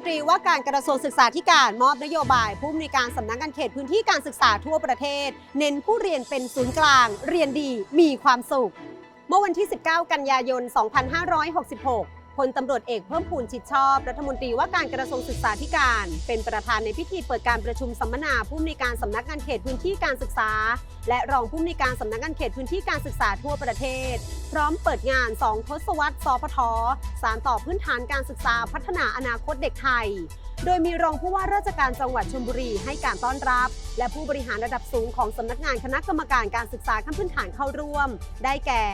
นตรีว่าการกระทรวงศึกษาธิการมอบนโยบาย ผู้อำนวยการสำนักงานเขตพื้นที่การศึกษาทั่วประเทศ เน้นผู้เรียนเป็นศูนย์กลาง เรียนดีมีความสุข เมื่อวันที่ 19 กันยายน 2566 พลตำรวจเอกเพิ่มพูนชิดชอบ รัฐมนตรีว่าการกระทรวงศึกษาธิการ เป็นประธานในพิธีเปิดการประชุมสัมมนาผู้อำนวยการสำนักงานเขตพื้นที่การศึกษา และรองผู้อำนวยการสำนักงานเขตพื้นที่การศึกษาทั่วประเทศ พร้อมเปิดงาน 2 ทศวรรษสพทสารต่อพื้นฐานการศึกษาพัฒนาอนาคตเด็กไทย โดยมีรองผู้ว่าราชการจังหวัดชลบุรีให้การต้อนรับ และผู้บริหารระดับสูงของสำนักงานคณะกรรมการการศึกษาขั้นพื้นฐานเข้าร่วม ได้แก่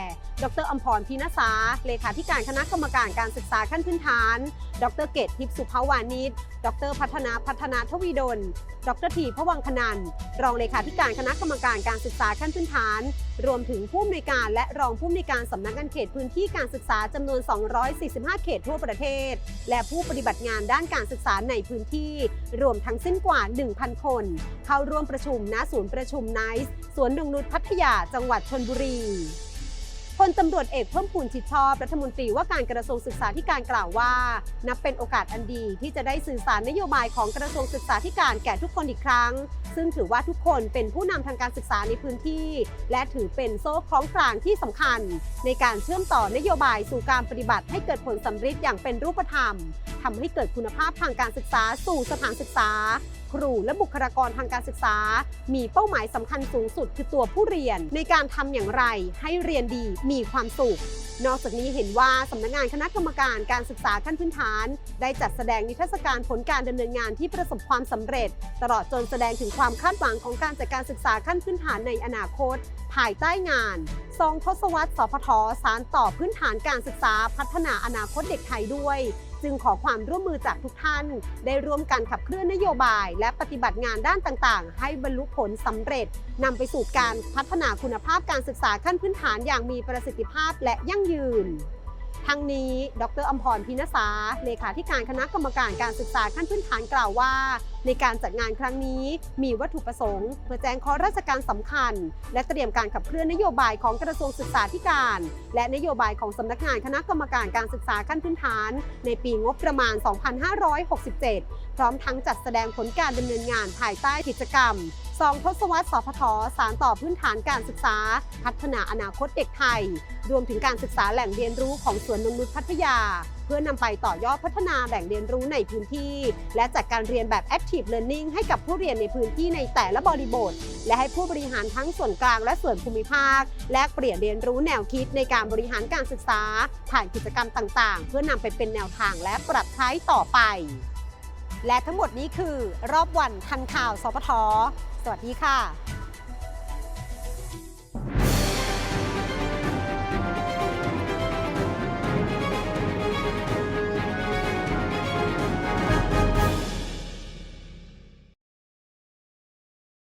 ดรอมพรพีนสาเลขาธิการคณะกรรมการการศึกษาขั้นพื้นฐาน ดรเกตทิพย์สุภาวานิชดรพัฒนาพัฒนาทวีดล ดรทีพวังคนันรองเลขาธิการคณะกรรมการการศึกษาขั้นพื้นฐาน รวมถึงผู้อำนวยการและรองผู้อำนวยการสำนักงานเขตพื้นที่การศึกษาจำนวน 245 เขตทั่วประเทศ และผู้ปฏิบัติงานด้านการศึกษาในพื้นที่ รวมทั้งสิ้นกว่า 1,000 คน เข้าร่วมประชุมณศูนย์ประชุมไนซ์สวนดงนุชพัทยาจังหวัดชนบุรี พลตำรวจเอกเพิ่มพูนชิดชอบรัฐมนตรีว่าการกระทรวงศึกษาธิการกล่าวว่า นับเป็นโอกาสอันดีที่จะได้สื่อสารนโยบายของกระทรวงศึกษาธิการแก่ทุกคนอีกครั้ง ซึ่งถือว่าทุกคนเป็นผู้นำทางการศึกษาในพื้นที่ และถือเป็นโซ่คล้องกลางที่สำคัญ ในการเชื่อมต่อนโยบายสู่การปฏิบัติให้เกิดผลสำฤทธิ์อย่างเป็นรูปธรรมทำให้เกิดคุณภาพทางการศึกษาสู่สถานศึกษา รูและบุคลากรทางการศึกษา มีเป้าหมายสำคัญสูงสุดคือตัวผู้เรียนในการทำอย่างไร ให้เรียนดีมีความสุข นอกจากนี้เห็นว่าสำนักงานคณะกรรมการการศึกษาขั้นพื้นฐาน ได้จัดแสดงนิทรรศการผลการดำเนินงานที่ประสบความสำเร็จ ตลอดจนแสดงถึงความคาดหวังของการจัดการศึกษาขั้นพื้นฐานในอนาคต ภายใต้งานทรงทศวรรษสพทสารต่อพื้นฐานการศึกษาพัฒนาอนาคตเด็กไทยด้วย จึงขอความร่วมมือจากทุกท่าน ได้ร่วมกันขับเคลื่อนนโยบาย และปฏิบัติงานด้านต่างๆ ให้บรรลุผลสำเร็จนำไปสู่การพัฒนาคุณภาพการศึกษาขั้นพื้นฐานอย่างมีประสิทธิภาพและยั่งยืน ทั้งนี้ ดรอมพรพินสาเลขาธิการคณะกรรมการการศึกษาขั้นพื้นฐานกล่าวว่า ในการจัดงานครั้งนี้มีวัตถุประสงค์ เพื่อแจ้งข้อราชการสำคัญ และเตรียมการขับเคลื่อนนโยบายของกระทรวงศึกษาธิการ และนโยบายของสำนักงานคณะกรรมการการศึกษาขั้นพื้นฐาน ในปีงบประมาณ 2567 พร้อมทั้งจัดแสดงผลการดำเนินงานภายใต้กิจกรรม สองทศวรรษสพทสารต่อพื้นฐานการศึกษา พัฒนาอนาคตเด็กไทย รวมถึงการศึกษาแหล่งเรียนรู้ของสวนนงนุชพัทยา เพื่อนำไปต่อยอดพัฒนาแหล่งเรียนรู้ในพื้นที่ และจัดการเรียนแบบ Active Learning ให้กับผู้เรียนในพื้นที่ในแต่ละบริบท และให้ผู้บริหารทั้งส่วนกลางและส่วนภูมิภาค แลกเปลี่ยนเรียนรู้แนวคิดในการบริหารการศึกษา ผ่านกิจกรรมต่าง ๆ เพื่อนำไปเป็นแนวทางและปรับใช้ต่อไป และทั้งหมดนี้คือรอบวันทันข่าวสพทสวัสดีค่ะ